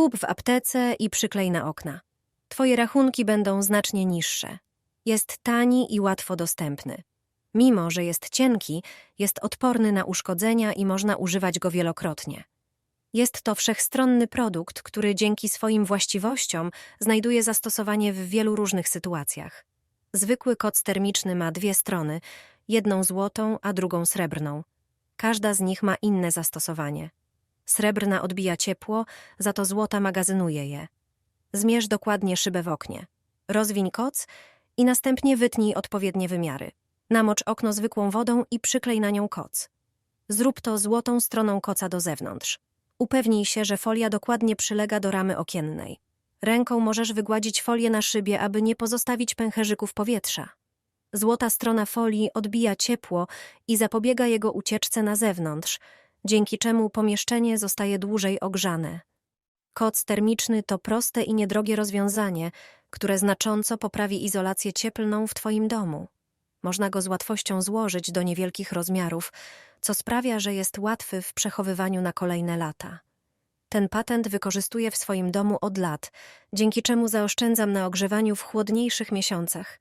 Kup w aptece i przyklej na okna. Twoje rachunki będą znacznie niższe. Jest tani i łatwo dostępny. Mimo, że jest cienki, jest odporny na uszkodzenia i można używać go wielokrotnie. Jest to wszechstronny produkt, który dzięki swoim właściwościom znajduje zastosowanie w wielu różnych sytuacjach. Zwykły koc termiczny ma dwie strony, jedną złotą, a drugą srebrną. Każda z nich ma inne zastosowanie. Srebrna odbija ciepło, za to złota magazynuje je. Zmierz dokładnie szybę w oknie. Rozwiń koc i następnie wytnij odpowiednie wymiary. Namocz okno zwykłą wodą i przyklej na nią koc. Zrób to złotą stroną koca do zewnątrz. Upewnij się, że folia dokładnie przylega do ramy okiennej. Ręką możesz wygładzić folię na szybie, aby nie pozostawić pęcherzyków powietrza. Złota strona folii odbija ciepło i zapobiega jego ucieczce na zewnątrz, dzięki czemu pomieszczenie zostaje dłużej ogrzane. Koc termiczny to proste i niedrogie rozwiązanie, które znacząco poprawi izolację cieplną w Twoim domu. Można go z łatwością złożyć do niewielkich rozmiarów, co sprawia, że jest łatwy w przechowywaniu na kolejne lata. Ten patent wykorzystuję w swoim domu od lat, dzięki czemu zaoszczędzam na ogrzewaniu w chłodniejszych miesiącach.